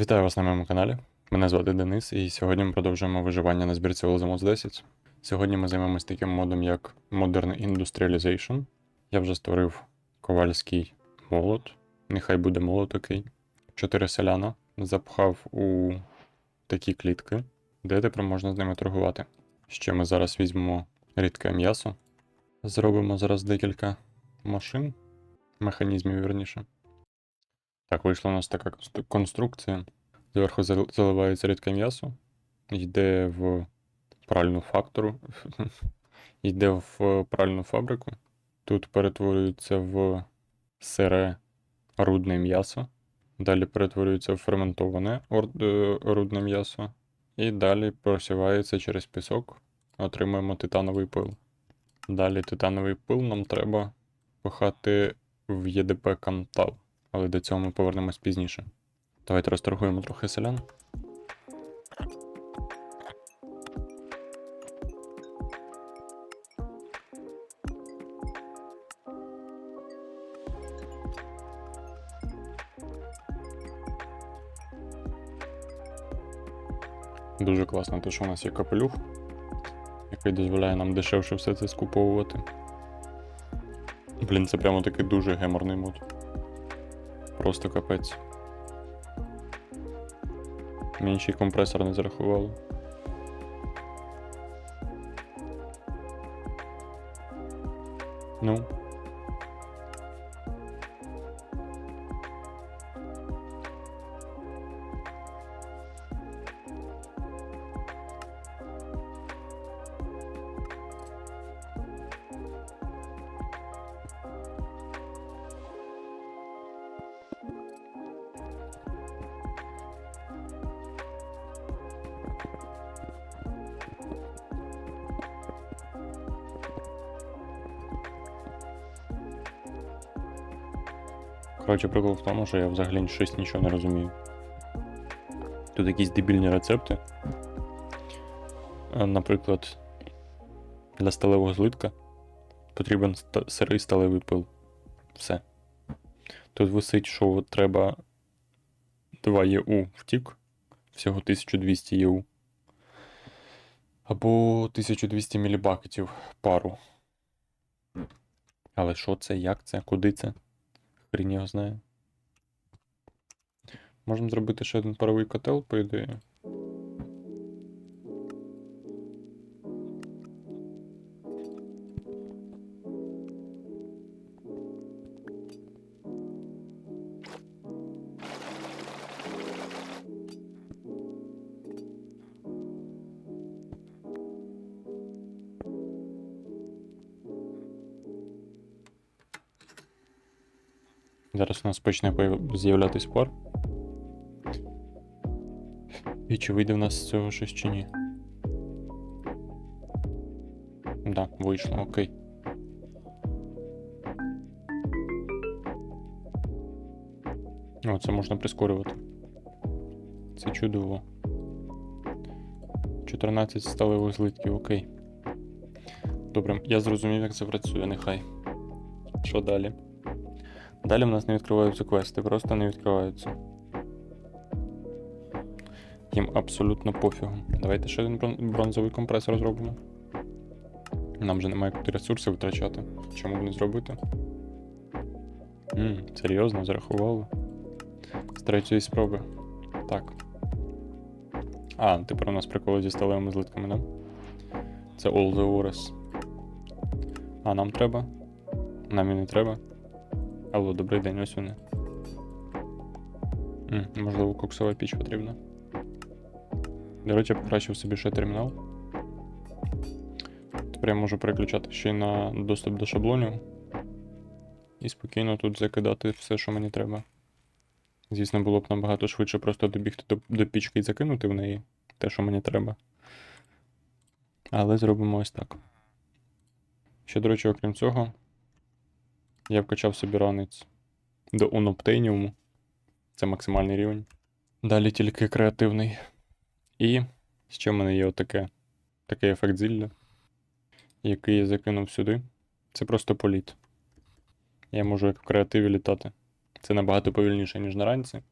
Вітаю вас на моєму каналі. Мене звати Денис, і сьогодні ми продовжуємо виживання на збірці Olzamos 10. Сьогодні ми займемось таким модом, як Modern Industrialization. Я вже створив ковальський молот. Нехай буде молот окей. Чотири селяна запхав у такі клітки, де тепер можна з ними торгувати. Ще ми зараз візьмемо рідке м'ясо. Зробимо зараз декілька машин, механізмів вірніше. Так, вийшла у нас така конструкція. Зверху заливається рідке м'ясо, йде в пральну фактору, йде в пральну фабрику. Тут перетворюється в сире рудне м'ясо. Далі перетворюється в ферментоване е, рудне м'ясо. І далі просівається через пісок. Отримуємо титановий пил. Далі титановий пил нам треба пихати в ЄДП Кантал але до цього ми повернемось пізніше. Давайте розторгуємо трохи селян. Дуже класно, те, що у нас є капелюх, який дозволяє нам дешевше все це скуповувати. Блін, це прямо такий дуже геморний мод. Просто капець. Мені ще й компресор не зарахували. Ну. Коротше, прикол в тому, що я взагалі щось нічого не розумію. Тут якісь дебільні рецепти. Е, Наприклад, для сталевого злитка потрібен сирий сталевий пил. Все. Тут висить, що треба 2 ЄУ втік, всього 1200 ЄУ. Або 1200 мілібакетів пару. Але що це, як це, куди це? Хрін його знає. Можемо зробити ще один паровий котел, по ідеї. Зараз у нас почне з'являтись пар. І чи вийде в нас з цього щось чи ні? Да, вийшло, окей. О, це можна прискорювати. Це чудово. 14 сталевих злитків, окей. Добре, я зрозумів, як це працює, нехай. Що далі? Далі в нас не відкриваються квести, просто не відкриваються. Їм абсолютно пофігу. Давайте ще один брон- бронзовий компресор зробимо. Нам вже немає куди ресурси витрачати. Чому б не зробити? Ммм, серйозно, зарахували. З третьої спроби. Так. А, тепер у нас приколи зі сталевими злитками, да? Це All the Ores. А нам треба? Нам і не треба. Алло, добрий день, ось вони. М, можливо, коксова піч потрібна. До речі, я покращив собі ще термінал. Тепер я можу переключати ще й на доступ до шаблонів. І спокійно тут закидати все, що мені треба. Звісно, було б набагато швидше просто добігти до, до пічки і закинути в неї те, що мені треба. Але зробимо ось так. Ще, до речі, окрім цього, я вкачав собі ранець до Unobtainium. Це максимальний рівень. Далі тільки креативний. І ще в мене є отаке, такий ефект зілля, який я закинув сюди. Це просто політ. Я можу як в креативі літати. Це набагато повільніше, ніж на ранці.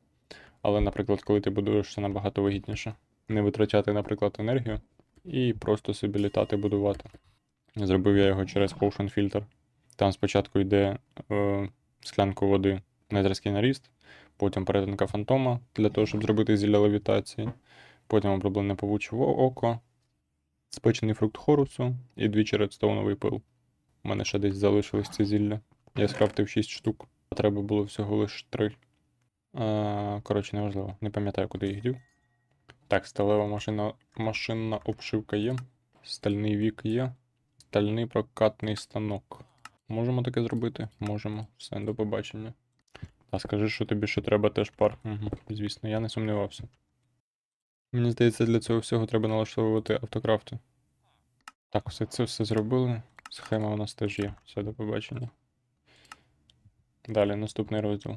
Але, наприклад, коли ти будуєш, це набагато вигідніше. Не витрачати, наприклад, енергію і просто собі літати, будувати. Зробив я його через Potion Filter. Там спочатку йде е, склянку води незерський наріст, потім перетинка фантома для того, щоб зробити зілля левітації, потім оброблене павуче око, спечений фрукт хорусу і двічі редстоуновий пил. У мене ще десь залишилось ці зілля. Я скрафтив 6 штук. А треба було всього лише 3. А, коротше, неважливо. Не пам'ятаю, куди їх дів. Так, сталева машина, машинна обшивка є. Стальний вік є. Стальний прокатний станок. Можемо таке зробити? Можемо. Все, до побачення. А скажи, що тобі ще треба теж пар. Угу. Звісно, я не сумнівався. Мені здається, для цього всього треба налаштовувати автокрафти. Так, все це все зробили. Схема у нас теж є. Все, до побачення. Далі, наступний розділ.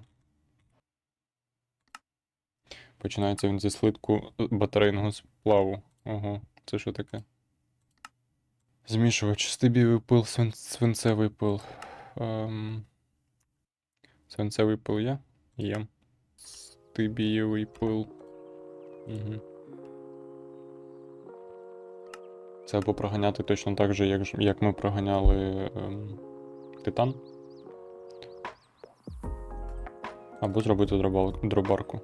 Починається він зі слитку батарейного сплаву. Ого, це що таке? Змішувач, стибівий пил, свин... свинцевий пил. Ем... Свинцевий пил є? Є. Стибієвий пил. Угу. Це або проганяти точно так же, як, як ми проганяли ем... титан. Або зробити дробал... дробарку.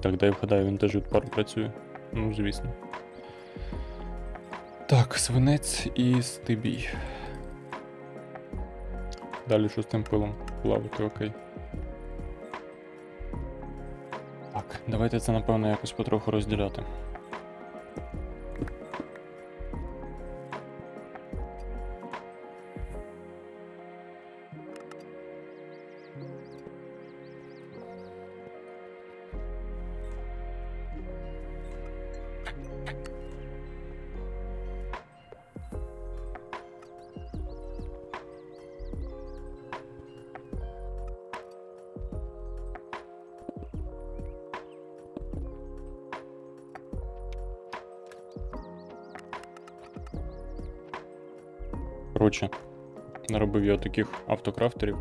Так, дай вгадаю, він теж від пару працює. Ну, звісно. Так, свинець і стибій. Далі що з тим пилом? Плавати, окей. Так, давайте це, напевно, якось потроху розділяти. Коротше, наробив я таких автокрафтерів.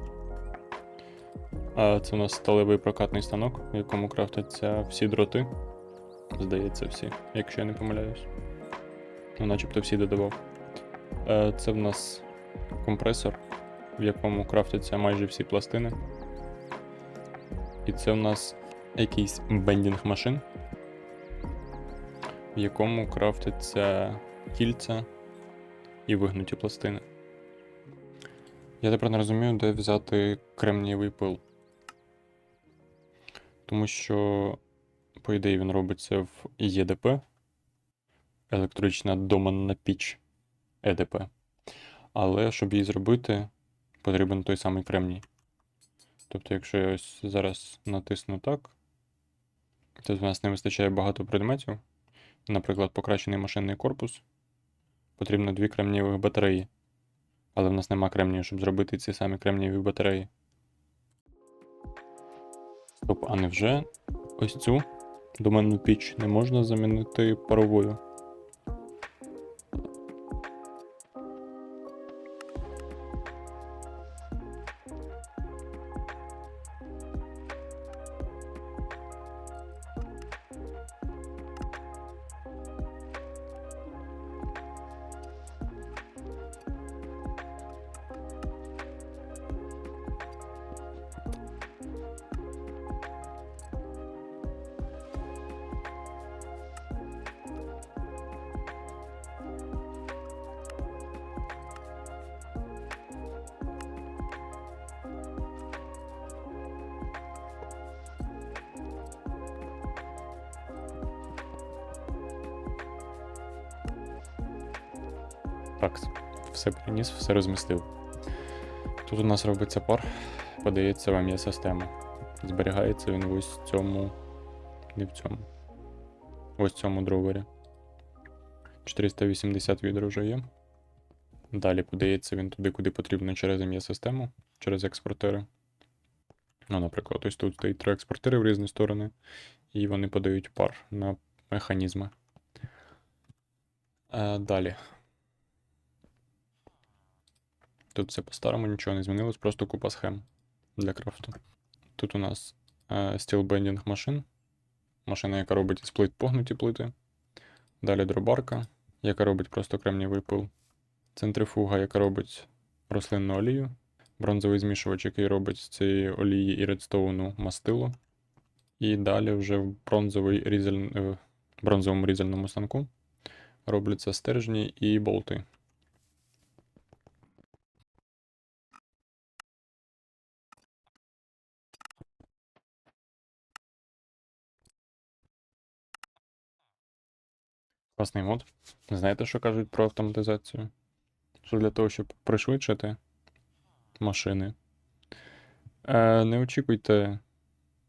Це у нас сталевий прокатний станок, в якому крафтяться всі дроти. Здається, всі, якщо я не помиляюсь. Ну, начебто всі додавав. Е, Це в нас компресор, в якому крафтяться майже всі пластини. І це в нас якийсь бендінг машин, в якому крафтяться кільця і вигнуті пластини. Я тепер не розумію, де взяти кремнієвий пил. Тому що, по ідеї, він робиться в ЄДП, електрична доманна піч ЕДП. Але щоб її зробити, потрібен той самий кремній. Тобто, якщо я ось зараз натисну так, то в нас не вистачає багато предметів. Наприклад, покращений машинний корпус. Потрібно дві кремнієвих батареї. Але в нас нема кремнію, щоб зробити ці самі кремнієві батареї. Стоп, а невже ось цю доменну піч не можна замінити паровою? Так, все приніс, все розмістив. Тут у нас робиться пар, подається в м'я систему. Зберігається він ось в цьому. Не в цьому. Ось в цьому дровері. 480 відер вже є. Далі подається він туди, куди потрібно через ім'я систему, через експортери. Ну, наприклад, ось тут стоїть три експортери в різні сторони, і вони подають пар на механізми. Е, далі. Тут все по-старому, нічого не змінилось, просто купа схем для крафту. Тут у нас е, steel машин. Машина, яка робить із плит погнуті плити. Далі дробарка, яка робить просто кремнівий пил. Центрифуга, яка робить рослинну олію. Бронзовий змішувач, який робить з цієї олії і редстоуну мастило. І далі вже в бронзовий різель... е, бронзовому різальному станку робляться стержні і болти. Класний мод. Знаєте, що кажуть про автоматизацію? Що для того, щоб пришвидшити машини, е, не очікуйте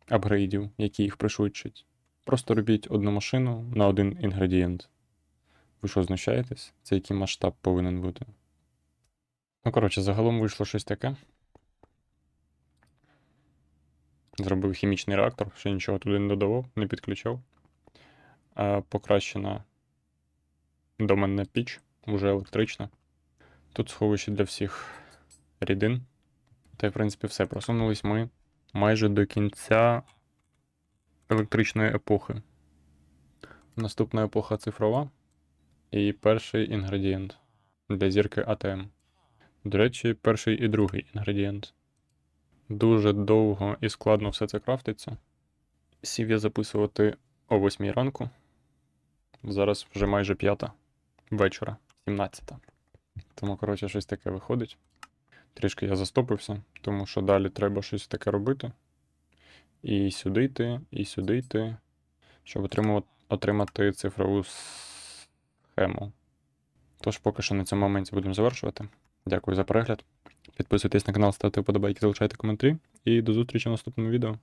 апгрейдів, які їх пришвидшать. Просто робіть одну машину на один інгредієнт. Ви що, знущаєтесь? Це який масштаб повинен бути? Ну, коротше, загалом вийшло щось таке. Зробив хімічний реактор, ще нічого туди не додавав, не підключав. Е, покращена доменна піч, вже електрична. Тут сховище для всіх рідин. Та й, в принципі, все. Просунулись ми майже до кінця електричної епохи. Наступна епоха цифрова. І перший інгредієнт для зірки АТМ. До речі, перший і другий інгредієнт. Дуже довго і складно все це крафтиться. Сів я записувати о 8 ранку. Зараз вже майже п'ята вечора, 17. Тому, коротше, щось таке виходить. Трішки я застопився, тому що далі треба щось таке робити. І сюди йти, і сюди йти, щоб отримати цифрову схему. Тож, поки що на цьому моменті будемо завершувати. Дякую за перегляд. Підписуйтесь на канал, ставте вподобайки, залишайте коментарі. І до зустрічі в наступному відео.